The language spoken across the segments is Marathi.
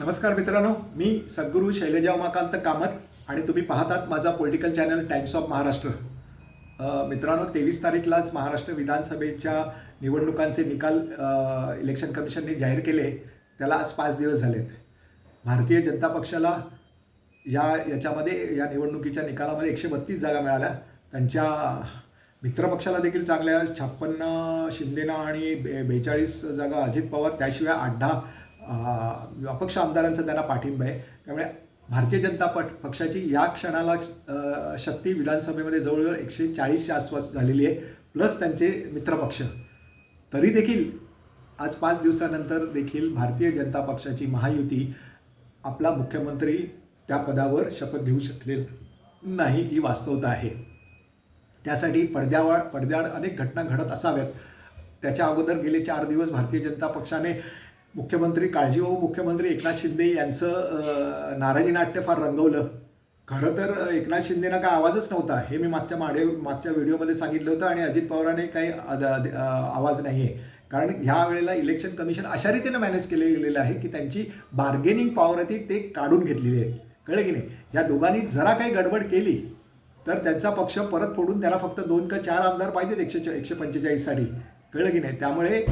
नमस्कार मित्रांनो मी सद्गुरू शैलजा उमाकांत कामत आणि तुम्ही पाहतात माझा political channel times of Maharashtra मित्रांनो तेवीस तारीखलाच महाराष्ट्र विधानसभेच्या निवडणुकांचे निकाल इलेक्शन कमिशनने जाहीर केले. त्याला आज पाच दिवस झालेत. भारतीय जनता पक्षाला या याच्यामध्ये या निवडणुकीच्या निकालामध्ये एकशे बत्तीस जागा मिळाल्या. त्यांच्या मित्रपक्षाला देखील चांगल्या छप्पन्न शिंदेना आणि बे बेचाळीस जागा अजित पवार त्याशिवाय आठ दहा अपक्ष आमदारांचा त्यांना पाठिंबा आहे. त्यामुळे भारतीय जनता पट पक्षाची या क्षणाला शक्ती विधानसभेमध्ये जवळजवळ एकशे चाळीसच्या आसपास झालेली आहे प्लस त्यांचे मित्रपक्ष तरी देखील आज पाच दिवसानंतर देखील भारतीय जनता पक्षाची महायुती आपला मुख्यमंत्री त्या पदावर शपथ घेऊ शकले नाही ही वास्तवता आहे. त्यासाठी पडद्यावर पडद्याआड अनेक घटना घडत असाव्यात. त्याच्या अगोदर गेले चार दिवस भारतीय जनता पक्षाने मुख्यमंत्री काळजीवाहू मुख्यमंत्री एकनाथ शिंदे यांचं नाराजी नाट्य फार रंगवलं. खरं तर एकनाथ शिंदेना काय आवाजच नव्हता. हे मी मागच्या माडे मागच्या व्हिडिओमध्ये सांगितलं होतं आणि अजित पवारांनी काही अद- आवाज नाही आहे कारण ह्या वेळेला इलेक्शन कमिशन अशा रीतीनं मॅनेज केले गेलेलं आहे की त्यांची बार्गेनिंग पॉवर ती ते काढून घेतलेली आहे. कळलं की नाही? ह्या दोघांनी जरा काही गडबड केली तर त्यांचा पक्ष परत फोडून त्याला फक्त दोन का चार आमदार पाहिजेत एकशे एकशे पंचेचाळीससाठी. कळलं की नाही? त्यामुळे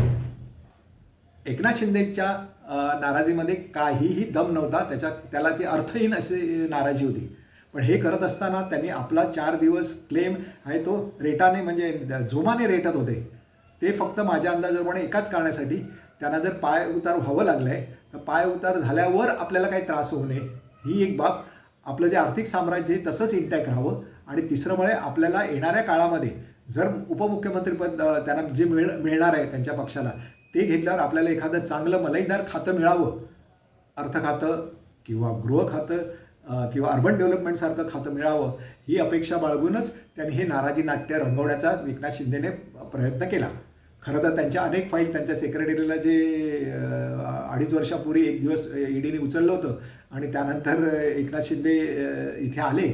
एकनाथ शिंदेच्या नाराजीमध्ये काहीही दम नव्हता. त्याच्या त्याला ती अर्थहीन अशी नाराजी होती. पण हे करत असताना त्यांनी आपला चार दिवस क्लेम आहे तो रेटाने म्हणजे जोमाने रेटत होते. ते फक्त माझ्या अंदाजाप्रमाणे एकाच कारणासाठी त्यांना जर पाय उतार व्हावं लागलं आहे तर पाय उतार झाल्यावर आपल्याला काही त्रास होऊ नये. ही एक बाब. आपलं जे आर्थिक साम्राज्य आहे तसंच इंटॅक्ट राहावं. आणि तिसरं म्हणजे आपल्याला येणाऱ्या काळामध्ये जर उपमुख्यमंत्रीपद त्यांना जे मिळ मिळणार आहे त्यांच्या पक्षाला ते घेतल्यावर आपल्याला एखादं चांगलं मलईदार खातं मिळावं. अर्थ खातं किंवा गृह खातं किंवा अर्बन डेव्हलपमेंटसारखं खातं मिळावं ही अपेक्षा बाळगूनच त्यांनी हे नाराजी नाट्य रंगवण्याचा एकनाथ शिंदेने प्रयत्न केला. खरं तर त्यांच्या अनेक फाईल त्यांच्या सेक्रेटरीला जे अडीच वर्षापूर्वी एक दिवस ईडीने उचललं होतं आणि त्यानंतर एकनाथ शिंदे इथे आले.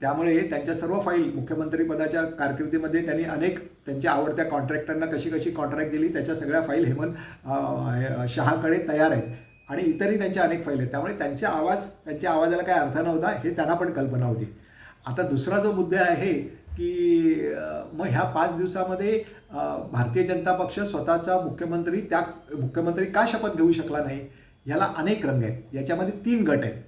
त्यामुळे त्यांच्या सर्व फाईल मुख्यमंत्रीपदाच्या कारकिर्दीमध्ये त्यांनी अनेक त्यांच्या आवडत्या कॉन्ट्रॅक्टरना कशी कशी कॉन्ट्रॅक्ट दिली त्याच्या सगळ्या फाईल हेमंत शहाकडे तयार आहेत. आणि इतरही त्यांच्या अनेक फाईल आहेत. त्यामुळे त्यांच्या आवाज त्यांच्या आवाजाला काय अर्थ नव्हता हे त्यांना पण कल्पना होती. आता दुसरा जो मुद्दा आहे की मग ह्या पाच दिवसामध्ये भारतीय जनता पक्ष स्वतःचा मुख्यमंत्री त्या मुख्यमंत्री का शपथ घेऊ शकला नाही? ह्याला अनेक रंग आहेत. याच्यामध्ये तीन गट आहेत.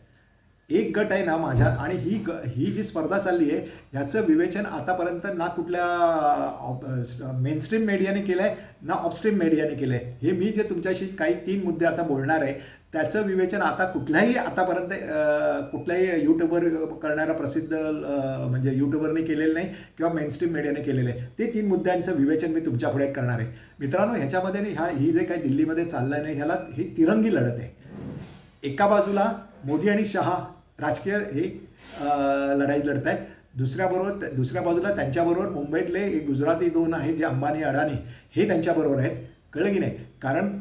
एक गट आहे ना माझ्या आणि ही ग ही जी स्पर्धा चालली आहे ह्याचं विवेचन आतापर्यंत ना कुठल्या मेनस्ट्रीम मीडियाने केलं आहे ना ऑफस्ट्रीम मीडियाने केलं आहे हे मी जे तुमच्याशी काही तीन मुद्दे आता बोलणार आहे त्याचं विवेचन आता कुठल्याही आतापर्यंत कुठल्याही यूट्यूबर करणारा प्रसिद्ध म्हणजे यूट्यूबरने केलेलं नाही किंवा मेनस्ट्रीम मीडियाने केलेलं आहे ते तीन मुद्द्यांचं विवेचन मी तुमच्यापुढे करणार आहे. मित्रांनो ह्याच्यामध्ये ह्या ही जे काही दिल्लीमध्ये चाललं आहे ह्याला ही तिरंगी लढत आहे. एका बाजूला मोदी आणि शहा राजकीय हे लढाई लढत आहेत दुसऱ्याबरोबर दुसऱ्या बाजूला त्यांच्याबरोबर मुंबईतले एक गुजराती दोन आहेत जे अंबानी अडाणी हे त्यांच्याबरोबर आहेत. कळलं की नाही? कारण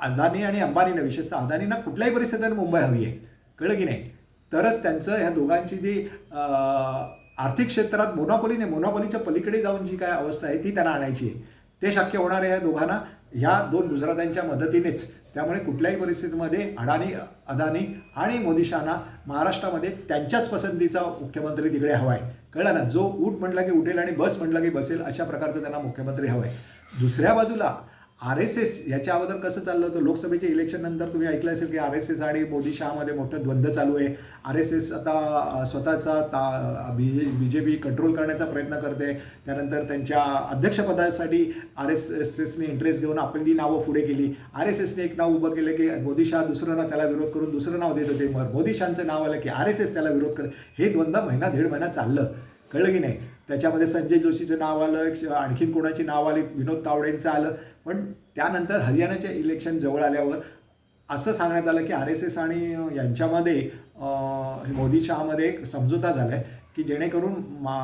अदानी आणि अंबानीनं विशेषतः अदानींना कुठल्याही परिस्थितीत मुंबई हवी आहे. कळलं की नाही? तरच त्यांचं ह्या दोघांची जी आर्थिक क्षेत्रात मोनोपॉलीने मोनोपॉलीच्या पलीकडे जाऊन जी काय अवस्था आहे ती त्यांना आणायची आहे. ते शक्य होणार आहे या दोघांना. ह्या दोन गुजरात्यांच्या मदतीनेच. त्यामुळे कुठल्याही परिस्थितीमध्ये अडाणी अदानी आणि मोदीशांना महाराष्ट्रामध्ये त्यांच्याच पसंतीचा मुख्यमंत्री तिकडे हवा आहे कळलं ना? जो ऊट म्हटला की उठेल आणि बस म्हटलं की बसेल अशा प्रकारचा त्यांना मुख्यमंत्री हवा आहे दुसऱ्या बाजूला आर एस एस याच्या अगोदर कसं चाललं होतं? लोकसभेच्या इलेक्शन नंतर तुम्ही ऐकलं असेल की आर एस एस आणि मोदी शहामध्ये मोठं द्वंद्व चालू आहे. आर एस एस आता स्वतःचा ता बी बी जे पी कंट्रोल करण्याचा प्रयत्न करते. त्यानंतर त्यांच्या अध्यक्षपदासाठी आर एस एस एसने इंटरेस्ट घेऊन आपली नावं पुढे केली. आर एस एसने एक नाव उभं केलं की मोदी शहा दुसरं ना त्याला विरोध करून दुसरं नाव देत होते. मग मोदी शहाचं नाव आलं की आर एस एस त्याला विरोध कर. हे द्वंद्व महिना दीड महिना चाललं. कळलं की नाही? त्याच्यामध्ये संजय जोशीचं नाव आलं आणखीन कोणाची नाव आली? विनोद तावडेंचं आलं. पण त्यानंतर हरियाणाचे इलेक्शन जवळ आल्यावर असं सांगण्यात आलं की आर एस एस आणि यांच्यामध्ये मोदी शहामध्ये एक समझोता झाला आहे की जेणेकरून मा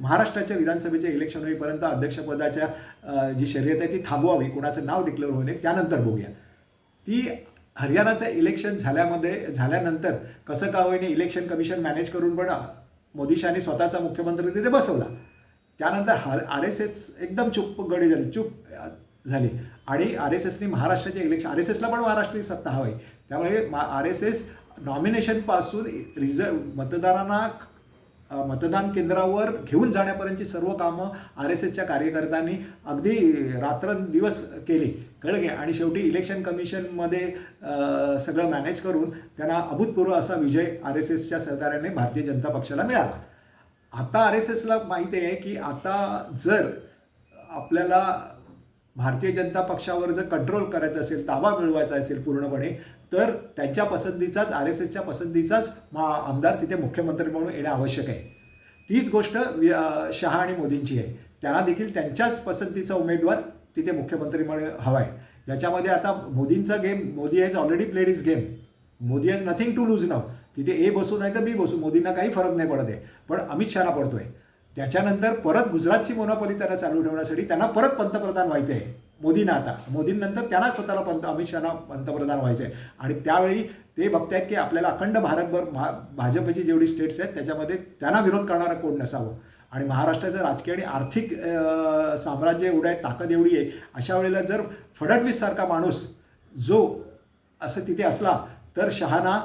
महाराष्ट्राच्या विधानसभेचे इलेक्शन होईपर्यंत अध्यक्षपदाच्या जी शर्यत आहे ती थांबवावी. कुणाचं नाव डिक्लेअर होऊ नये त्यानंतर बघूया. ती हरियाणाचं इलेक्शन झाल्यामध्ये झाल्यानंतर कसं का होईने इलेक्शन कमिशन मॅनेज करून पण मोदीशाने स्वतःचा मुख्यमंत्री तिथे बसवला. त्यानंतर हा आर एस एस एकदम चुप गडी झाली चुप झाली. आणि आर एस एसने महाराष्ट्राचे इलेक्शन आर एस एसला पण महाराष्ट्रीय सत्ता हवी. त्यामुळे मा आर एस एस नॉमिनेशनपासून रिझ मतदारांना मतदान केंद्रावर घेऊन जाण्यापर्यंतची सर्व कामं आर एस एसच्या कार्यकर्त्यांनी अगदी रात्रंदिवस केली. कळलं की आणि शेवटी इलेक्शन कमिशनमध्ये सगळं मॅनेज करून त्यांना अभूतपूर्व असा विजय आर एस एसच्या सहकार्याने भारतीय जनता पक्षाला मिळाला. आता आर एस एसला माहिती आहे की आता जर आपल्याला भारतीय जनता पक्षावर जर कंट्रोल करायचं असेल ताबा मिळवायचा असेल पूर्णपणे तर त्यांच्या पसंतीचाच आर एस एसच्या पसंतीचाच मा आमदार तिथे मुख्यमंत्री म्हणून येणं आवश्यक आहे. तीच गोष्ट वि- शहा आणि मोदींची आहे. त्यांना देखील त्यांच्याच पसंतीचा उमेदवार तिथे मुख्यमंत्री म्हणून हवा आहे. याच्यामध्ये आता मोदींचा game Modi has already played is game Modi has nothing to lose नाव तिथे ए बसू नाही तर बी बसू मोदींना काही फरक नाही पडत आहे. पण अमित शहाला पडतोय. त्याच्यानंतर परत गुजरातची मोनोपॉली त्यांना चालू ठेवण्यासाठी त्यांना परत पंतप्रधान व्हायचं आहे मोदींना आता. मोदींनंतर त्यांना स्वतःला पंत अमित शहाना पंतप्रधान व्हायचं आहे आणि त्यावेळी ते बघतायत की आपल्याला अखंड भारतभर भा भाजपची जेवढी स्टेट्स आहेत त्याच्यामध्ये त्यांना विरोध करणारं कोण नसावं? आणि महाराष्ट्राचं राजकीय आणि आर्थिक साम्राज्य एवढं आहे ताकद एवढी आहे अशा वेळेला जर फडणवीससारखा माणूस जो असं तिथे असला तर शहाना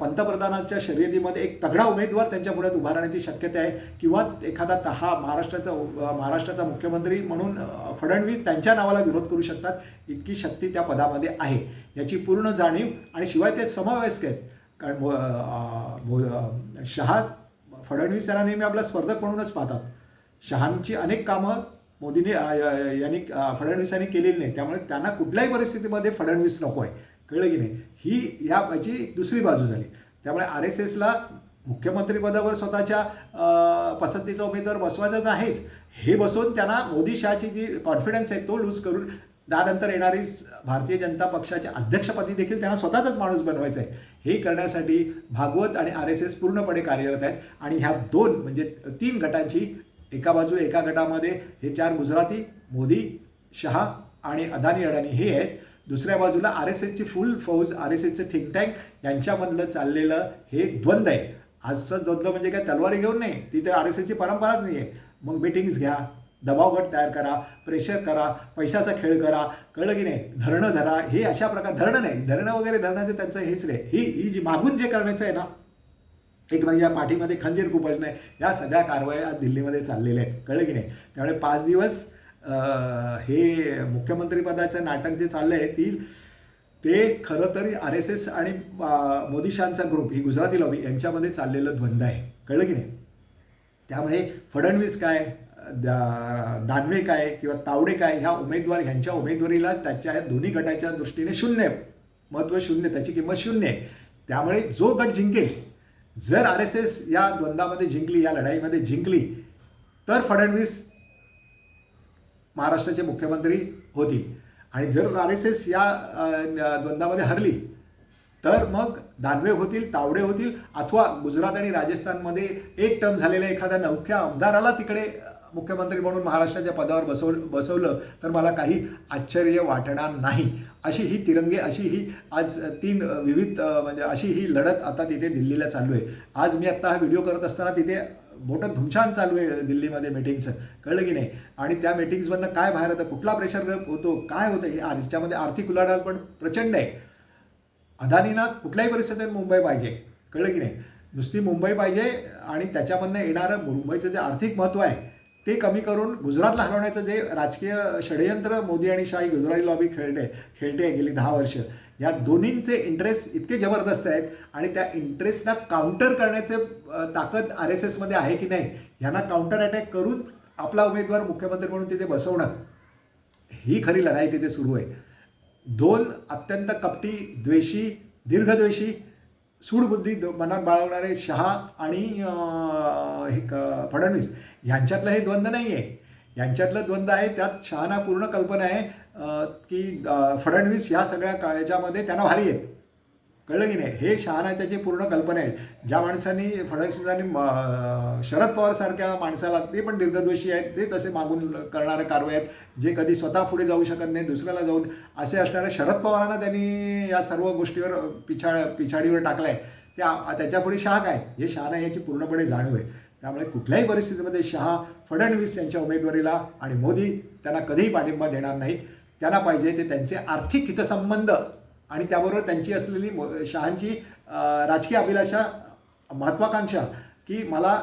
पंतप्रधानांच्या शर्यतीमध्ये एक तगडा उमेदवार त्यांच्या पुढ्यात उभा राहण्याची शक्यता आहे. किंवा एखादा तहा महाराष्ट्राचा महाराष्ट्राचा मुख्यमंत्री म्हणून फडणवीस त्यांच्या नावाला विरोध करू शकतात इतकी शक्ती त्या पदामध्ये आहे. याची पूर्ण जाणीव आणि शिवाय ते समावेशक आहेत. कारण शहा फडणवीस यांना नेहमी आपला स्पर्धक म्हणूनच पाहतात. शहांची अनेक कामं मोदीने यांनी फडणवीसांनी केलेली नाही त्यामुळे त्यांना कुठल्याही परिस्थितीमध्ये फडणवीस नको आहे कळलं की नाही ही या याची दुसरी बाजू झाली. त्यामुळे आर एस एसला मुख्यमंत्रीपदावर स्वतःच्या पसंतीचा उमेदवार बसवायचाच आहेच. हे बसवून त्यांना मोदी शहाची जी कॉन्फिडन्स आहे तो लूज करून त्यानंतर येणारी भारतीय जनता पक्षाच्या अध्यक्षपदी देखील त्यांना स्वतःचाच माणूस बनवायचा आहे हे करण्यासाठी भागवत आणि आर एस एस पूर्णपणे कार्यरत आहेत. आणि ह्या दोन म्हणजे तीन गटांची एका बाजू एका गटामध्ये हे चार गुजराती मोदी शहा आणि अदानी अडाणी हे आहेत. दुसऱ्या बाजूला आर एस एसची फुल फौज आर एस एसचं थिंक टँक यांच्यामधलं चाललेलं हे द्वंद्व आहे. आजचं द्वंद्व म्हणजे काय? तलवारी घेऊन नाही. तिथे आर एस एसची परंपराच नाही आहे मग मिटिंग्स घ्या. दबाव गट तयार करा. प्रेशर करा. पैशाचा खेळ करा. कळलं की नाही? धरणं धरा. हे अशा प्रकार धरणं नाही. धरणं वगैरे धरणाचं त्यांचं हेच नाही. ही ही जी मागून जे करण्याचं आहे ना एक म्हणजे या पाठीमध्ये खंजीर खूपच आहे. या सगळ्या कारवाया दिल्लीमध्ये चाललेल्या आहेत. कळलं की नाही? त्यामुळे पाच दिवस हे मुख्यमंत्रीपदाचं नाटक जे चाललं आहे ती ते खरं तरी आर एस एस आणि मोदीशांचा मोदी ग्रुप ही गुजराती लॉबी यांच्यामध्ये चाललेलं द्वंद्व आहे. कळलं की नाही? त्यामुळे फडणवीस काय दानवे काय किंवा तावडे काय ह्या उमेदवार ह्यांच्या उमेदवारीला त्याच्या दोन्ही गटाच्या दृष्टीने शून्य महत्त्व शून्य त्याची किंमत शून्य आहे. त्यामुळे जो गट जिंकेल जर आर एस एस या द्वंद्वामध्ये जिंकली या लढाईमध्ये जिंकली तर फडणवीस महाराष्ट्राचे मुख्यमंत्री होतील आणि जर आर एस एस या द्वंद्वामध्ये हरली तर मग दानवे होतील तावडे होतील अथवा गुजरात आणि राजस्थानमध्ये एक टर्म झालेल्या एखाद्या नवख्या आमदाराला तिकडे मुख्यमंत्री म्हणून महाराष्ट्राच्या पदावर बसव बसवलं तर मला काही आश्चर्य वाटणार नाही. अशी ही तिरंगे अशी ही आज तीन विविध म्हणजे अशी ही लढत आता तिथे दिल्लीला चालू आहे. आज मी आत्ता हा व्हिडिओ करत असताना तिथे मोठं धुमशान चालू आहे दिल्लीमध्ये मिटिंगचं कळलं की नाही? आणि त्या मिटिंग्समधनं काय बाहेर येतं कुठला प्रेशर होतो काय होतं हे याच्यामध्ये आर्थिक उलाढाल पण प्रचंड आहे. अदानीना कुठल्याही परिस्थितीत मुंबई पाहिजे. कळलं की नाही? नुसती मुंबई पाहिजे आणि त्याच्यामधनं येणारं मुंबईचं जे आर्थिक महत्त्व आहे ते कमी करून गुजरातला हलवण्याचं जे राजकीय षडयंत्र मोदी आणि शाही गुजराती लॉबी खेळते खेळते गेली दहा वर्ष. या दोन्हींचे इंटरेस्ट इतके जबरदस्त आहेत आणि त्या इंटरेस्टला काउंटर करण्याचे ताकद आर एस एसमध्ये आहे की नाही ह्यांना काउंटर अटॅक करून आपला उमेदवार मुख्यमंत्री म्हणून तिथे बसवणं ही खरी लढाई तिथे सुरू आहे. दोन अत्यंत कपटी द्वेषी दीर्घद्वेषी सूडबुद्धी मनात बाळगणारे शहा आणि हे क फडणवीस यांच्यातलं हे द्वंद्व नाही आहे यांच्यातलं द्वंद्व आहे त्यात शहाना पूर्ण कल्पना आहे. की फडणवीस या सगळ्या काळ्याच्यामध्ये त्यांना भारी आहेत. कळलं की नाही? हे शहाणा त्याची पूर्ण कल्पना आहे. ज्या माणसांनी फडणवीसांनी म- शरद पवारसारख्या माणसाला ते पण दीर्घद्वेषी आहेत ते तसे मागून करणारे कारवाई आहेत जे कधी स्वतः पुढे जाऊ शकत नाही दुसऱ्याला जाऊन. असे असणारे शरद पवारांना त्यांनी या सर्व गोष्टीवर पिछाड पिछाडीवर टाकलं आहे त्या त्याच्यापुढे शहा काय हे शहाणा याची पूर्णपणे जाणीव आहे. त्यामुळे कुठल्याही परिस्थितीमध्ये शहा फडणवीस यांच्या उमेदवारीला आणि मोदी त्यांना कधीही पाठिंबा देणार नाहीत. त्यांना पाहिजे ते त्यांचे आर्थिक हितसंबंध आणि त्याबरोबर त्यांची असलेली शहांची राजकीय अभिलाषा महत्वाकांक्षा की मला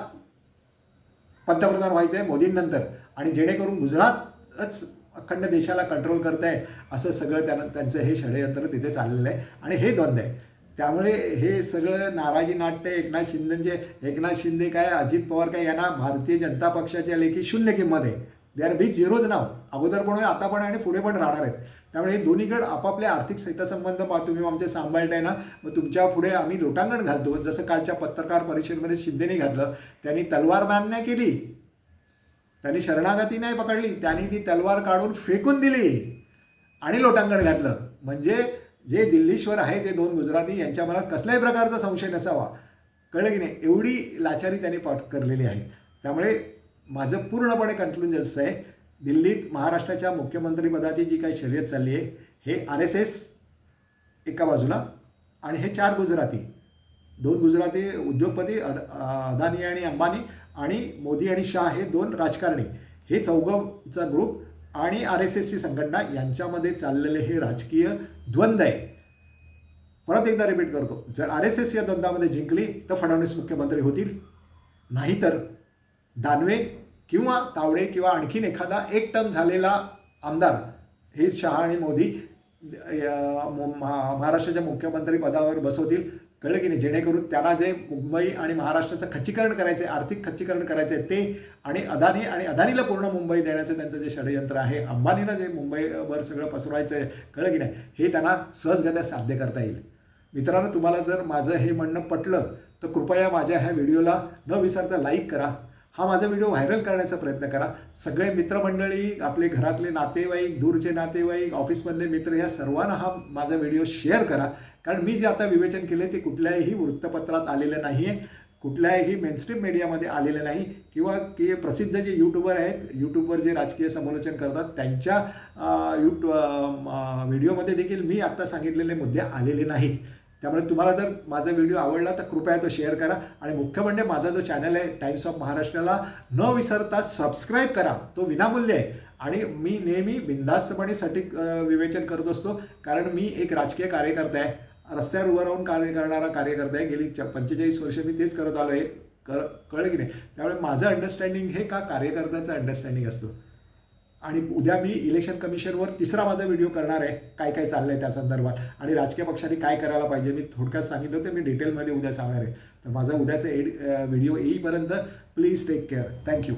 पंतप्रधान व्हायचं आहे मोदींनंतर आणि जेणेकरून गुजरातच अखंड देशाला कंट्रोल करत आहे असं सगळं त्यानं त्यांचं हे षडयंत्र तिथे चाललेलं आहे. आणि हे द्वंद्व आहे. त्यामुळे हे सगळं नाराजी नाट्य एकनाथ शिंदेचे एकनाथ शिंदे काय अजित पवार काय यांना भारतीय जनता पक्षाच्या लेखी शून्य किंमत आहे. दे आर बिग झिरोज नाव अगोदर पण आता पण आणि पुढे पण राहणार आहेत. त्यामुळे हे दोन्हीकडे आपापले आर्थिक हितसंबंध पहा तुम्ही आमचे सांभाळताय ना मग तुमच्यापुढे आम्ही लोटांगण घालतो. जसं कालच्या पत्रकार परिषदेमध्ये शिंदेने घातलं त्यांनी तलवार बॅन नाही केली. त्यांनी शरणागती नाही पकडली. त्यांनी ती तलवार काढून फेकून दिली आणि लोटांगण घातलं. म्हणजे जे दिल्लीश्वर आहे ते दोन गुजराती यांच्या मनात कसल्याही प्रकारचा संशय नसावा. कळलं की नाही? एवढी लाचारी त्यांनी पाठ करलेली आहे. त्यामुळे माझं पूर्णपणे कन्क्लुजन असं आहे दिल्लीत महाराष्ट्राच्या मुख्यमंत्रीपदाची जी काही शर्यत चालली आहे हे आर एस एस एका बाजूला आणि हे चार गुजराती. दोन गुजराती उद्योगपती अड अदानी आणि अंबानी आणि मोदी आणि शाह हे दोन राजकारणी. हे चौघचा ग्रुप आणि आर एस एसची संघटना यांच्यामध्ये चाललेले हे राजकीय द्वंद्व आहे. परत एकदा रिपीट करतो. जर आर एस एस या द्वंद्वामध्ये जिंकली तर फडणवीस मुख्यमंत्री होतील. नाहीतर दानवे किंवा तावडे किंवा आणखीन एखादा एक टर्म झालेला आमदार हे शहा आणि मोदी मु- महाराष्ट्राच्या मुख्यमंत्री पदावर बसवतील. कळलं की नाही? जेणेकरून त्यांना जे मुंबई आणि महाराष्ट्राचं खच्चीकरण करायचं आहे आर्थिक खच्चीकरण करायचं आहे ते आणि अदानी आणि अदानीला पूर्ण मुंबई देण्याचं त्यांचं जे षडयंत्र आहे अंबानीला जे मुंबईवर सगळं पसरवायचं आहे कळलं की नाही? हे त्यांना सहजगत्या साध्य करता येईल. मित्रांनो तुम्हाला जर माझं हे म्हणणं पटलं तर कृपया माझ्या ह्या व्हिडिओला न विसरता लाईक करा. हा माझा व्हिडिओ व्हायरल करण्याचा प्रयत्न करा. सगळे मित्रमंडळी आपले घरातले नातेवाईक दूरचे नातेवाईक ऑफिसमधले मित्र या सर्वांना हा माझा व्हिडिओ शेअर करा. कारण मी जे आता विवेचन केले ते कुठल्याही वृत्तपत्रात आलेलं नाही आहे कुठल्याही मेनस्ट्रीम मीडियामध्ये आलेलं नाही किंवा की प्रसिद्ध जे यूट्यूबर आहेत यूट्यूबवर जे राजकीय समालोचन करतात त्यांच्या यूट्यू व्हिडिओमध्ये देखील मी आत्ता सांगितलेले मुद्दे आलेले नाहीत. त्यामुळे तुम्हाला जर माझा व्हिडिओ आवडला तर कृपया तो शेअर करा. आणि मुख्य म्हणजे माझा जो चॅनल आहे टाइम्स ऑफ महाराष्ट्राला न विसरता सबस्क्राईब करा. तो विनामूल्य आहे. आणि मी नेहमी बिंदास्तपणे सटीक विवेचन करत असतो. कारण मी एक राजकीय कार्यकर्ता आहे. रस्त्यावर उभं राहून कार्य करणारा कार्यकर्ता आहे. गेली पंचेचाळीस वर्ष मी तेच करत आलो आहे कळ कळलं की नाही? त्यामुळे माझं अंडरस्टँडिंग हे का कार्यकर्त्याचं अंडरस्टँडिंग असतो? आणि उद्या मी इलेक्शन कमिशनवर तिसरा माझा व्हिडिओ करणार आहे काय काय चाललं आहे त्या संदर्भात. आणि राजकीय पक्षांनी काय करायला पाहिजे मी थोडक्यात सांगितलं ते मी डिटेलमध्ये उद्या सांगणार आहे. तर माझा उद्याचा एड व्हिडिओ येईपर्यंत please take care thank you